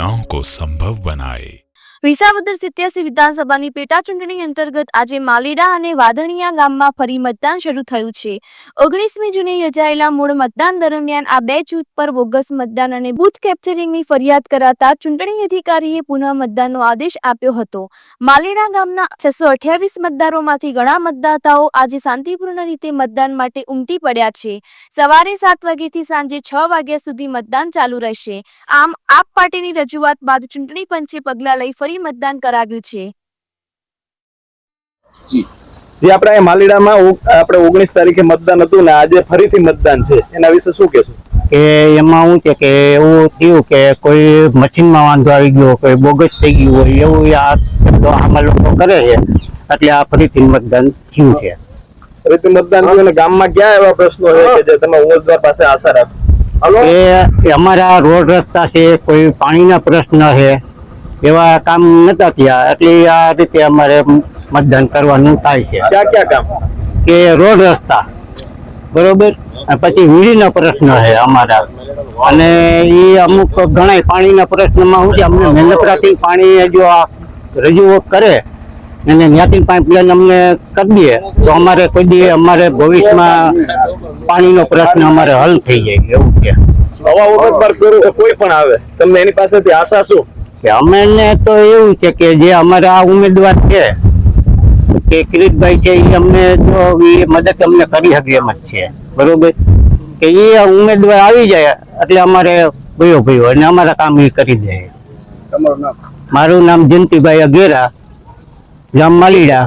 गुनाहों को संभव बनाए વિસાવદર સિત્યાસી વિધાનસભાની પેટા ચૂંટણી અંતર્ગત આજે માલેડા અને વાધણિયા ગામમાં ફરી મતદાન શરૂ થયું છે. ઓગણીસમી જૂને યોજાયેલા મૂળ મતદાન દરમિયાન આ બે જૂથ પર બોગસ મતદાન અને બૂથ કેપ્ચરિંગની ફરિયાદ કરાતા ચૂંટણી અધિકારીએ પુનઃ મતદાનનો આદેશ આપ્યો હતો. માલેડા ગામના છસો અઠ્યાવીસ મતદારોમાંથી ઘણા મતદાતાઓ આજે શાંતિપૂર્ણ રીતે મતદાન માટે ઉમટી પડ્યા છે. સવારે સાત વાગ્યાથી સાંજે છ વાગ્યા સુધી મતદાન ચાલુ રહેશે. આમ આપ પાર્ટીની રજૂઆત બાદ ચૂંટણી પંચે પગલાં લઈ ફરી મતદાન કરાવ્યું છે. જે. આપણા માલીડામાં આપણે ઓગણીસ તારીખે મતદાન હતું ને આજે ફરીથી મતદાન છે. એના વિશે શું કહેશો? કે એમાં શું છે કે એવું થયું કે કોઈ મશીનમાં વાંધો આવી ગયો કોઈ બોગસ થઈ ગયું હોય એવું આ આમાં લોકો કરે છે. એટલે આ ફરીથી મતદાન થયું છે. ફરીથી મતદાન થયું અને ગામમાં ક્યાં એવા પ્રશ્નો છે કે જે તમે ઉમેદવાર પાસે આશા રાખો? એ અમારા રોડ રસ્તા છે કોઈ પાણીના પ્રશ્ન છે એવા કામ નતા થયા. એટલે આ રીતે અમારે મતદાન કરવાનું થાય છે. ક્યાં ક્યાં કામ? કે રોડ રસ્તા. બરોબર? પછી વીજળીનો પ્રશ્ન છે અમારા. અને એ અમુક ઘણા પાણીના પ્રશ્નમાં હું છે અમને મહેનતરાથી પાણી જો આ રજૂઆત કરે. અને ત્યાંથી પાઇપલાઇન અમને કરી દઈએ. તો અમારે કોઈ દી અમારે ભવિષ્યમાં પાણીનો પ્રશ્ન અમારે હલ થઈ જાય એવું છે. હવા ઉમેદવાર પર કે કોઈ પણ આવે. તમને એની પાસેથી આશા શું? કે અમને તો એવું છે કે જે અમારા આ ઉમેદવાર છે કે કિરીટભાઈ છે એ અમને જો એ મદદ અમને કરી શકે એમ જ છે. બરોબર? કે એ ઉમેદવાર આવી જાય એટલે અમારે ભયો ભયો અને અમારા કામ એ કરી દે. તમારું નામ? મારું નામ જયંતિભાઈ અઘેરા ગામ માલીડા.